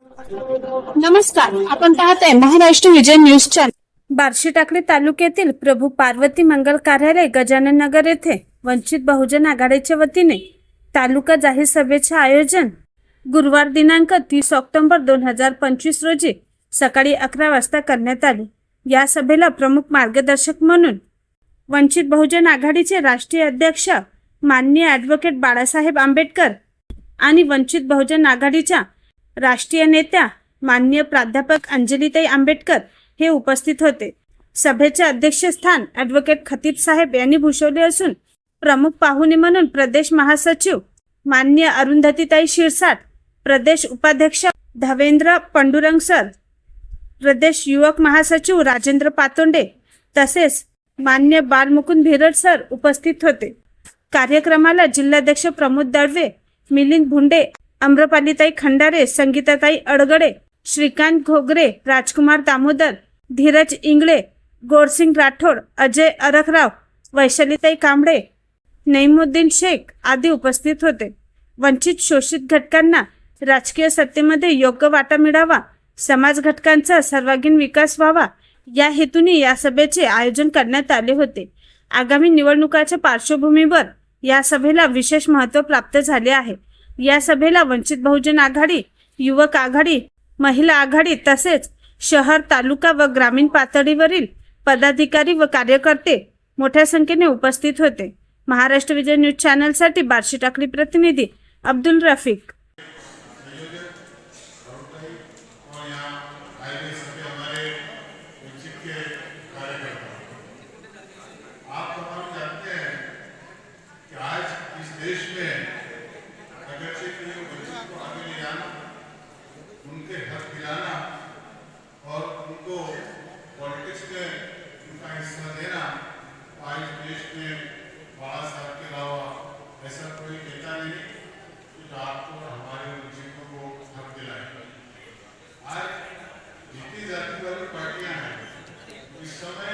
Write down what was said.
नमस्कार आपण पाहत आहे महाराष्ट्र विजय न्यूज चॅनल. बार्शी टाकळी तालुक्यातील प्रभू पार्वती मंगल कार्यालय गजानन नगर येथे वंचित बहुजन आघाडीच्या वतीने तालुका जाहीर सभेचे आयोजन गुरुवार दिनांक तीस ऑक्टोबर दोन हजार पंचवीस रोजी सकाळी अकरा वाजता करण्यात आले. या सभेला प्रमुख मार्गदर्शक म्हणून वंचित बहुजन आघाडीचे राष्ट्रीय अध्यक्ष माननीय ॲडव्होकेट बाळासाहेब आंबेडकर आणि वंचित बहुजन आघाडीच्या राष्ट्रीय नेत्या मान्य प्राध्यापक अंजलीताई आंबेडकर हे उपस्थित होते. सभेचे अध्यक्षस्थान ॲडव्होकेट खतीब साहेब यांनी भूषवले असून प्रमुख पाहुणे म्हणून प्रदेश महासचिव मान्य अरुंधतीताई शिरसाट प्रदेश उपाध्यक्ष धवेंद्र पंडुरंग सर प्रदेश युवक महासचिव राजेंद्र पातोंडे तसेच मान्य बालमुकुंद भिरड सर उपस्थित होते. कार्यक्रमाला जिल्हाध्यक्ष प्रमोद दळवे मिलिंद भुंडे अम्रपालीताई खंडारे संगीताताई अडगडे श्रीकांत घोगरे राजकुमार दामोदर धीरज इंगळे गोरसिंग राठोड अजय अरखराव वैशालीताई कांबळे नईमुद्दीन शेख आदी उपस्थित होते. वंचित शोषित घटकांना राजकीय सत्तेमध्ये योग्य वाटा मिळावा समाज घटकांचा सर्वांगीण विकास व्हावा या हेतूने या सभेचे आयोजन करण्यात आले होते. आगामी निवडणुकाच्या पार्श्वभूमीवर या सभेला विशेष महत्त्व प्राप्त झाले आहे. या सभेला वंचित बहुजन आघाडी युवक आघाडी महिला आघाडी तसेच शहर तालुका व ग्रामीण पातळीवरील पदाधिकारी व कार्यकर्ते मोठ्या संख्येने उपस्थित होते. महाराष्ट्र विजय न्यूज चॅनलसाठी बार्शी टाकली प्रतिनिधी अब्दुल रफिक. ले जाना उनके हक दिलाना और उनको पॉलिटिक्स में उनका हिस्सा देना, आज देश में बाबा साहब के अलावा ऐसा कोई नेता नहीं जो आपको और हमारे वंचितों को हक दिलाए। आज जितनी जाति वाली पार्टियाँ हैं। इस समय